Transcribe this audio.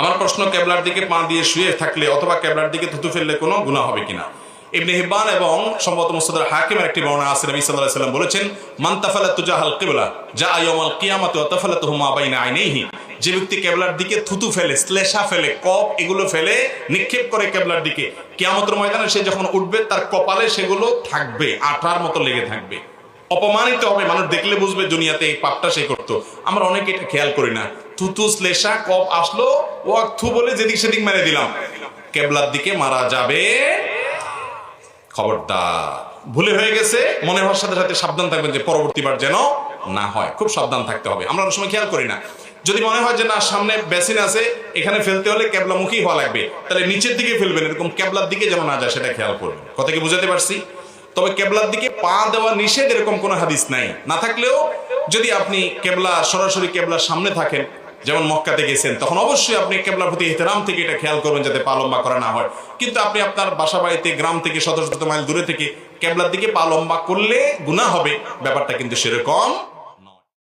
আমার প্রশ্ন, কেবলার দিকে পা দিয়ে শুয়ে থাকলে অথবা কেবলার দিকে থুতু ফেললে কোনো গুণা হবে কিনা? ইবনে হিব্বান এবং সম্ভবত মুস্তাদার হাকিমের একটি বর্ণনা আছে, নবী আলাইহি সাল্লাম বলেছেন, মান তাফালা তুজাহাল কিবলা যা ইয়াউমাল কিয়ামাতি ওয়া তাফালাতুহু মা বাইনা আইনাইহি যে ব্যক্তি কেবলার দিকে থুতু ফেলে, শ্লেষা ফেলে, কপ এগুলো ফেলে, নিক্ষেপ করে কেবলার দিকে, কিয়ামতের ময়দানে সে যখন উঠবে, তার কপালে সেগুলো থাকবে, আঠার মতো লেগে থাকবে। অপমানিত হবে, মানুষ দেখলে বুঝবে দুনিয়াতে এই পাপটা সে করতো। আমরা অনেকে এটা খেয়াল করি না। থুতু শ্লেষা কপ আসলো থু বলে যেদিক সেদিক মেরে দিলাম। কেবলার দিকে মারা যাবে। খবরদার। ভুলে হয়ে গেছে মনে হওয়ার সাথে সাথে সাবধান থাকবেন যে পরবর্তীবার যেন না হয়। খুব সাবধান থাকতে হবে। আমরা অনেক সময় খেয়াল করি না। যদি মনে হয় যে না, সামনে বেসিন আছে, এখানে ফেলতে হলে ক্যাবলামুখী হওয়া লাগবে। তাহলে নিচের দিকে ফেলবেন, এরকম ক্যাবলার দিকে যেন না যায়, সেটা খেয়াল করবেন। কথা কি বুঝাতে পারছি? তবে কেবলার দিকে পা দেওয়া নিষেধ এরকম কোনো হাদিস নাই। না থাকলেও যদি আপনি কেবলা, সরাসরি কেবলার সামনে থাকেন যেমন মক্কাতে গেছেন, তখন অবশ্যই আপনি কেবলার প্রতি এহতেরাম থেকে এটা খেয়াল করবেন যাতে পা লম্বা করা না হয়। কিন্তু আপনি আপনার বাসা বাড়িতে গ্রাম থেকে শত শত মাইল দূরে থেকে কেবলার দিকে পা লম্বা করলে গুণা হবে। ব্যাপারটা কিন্তু সেরকম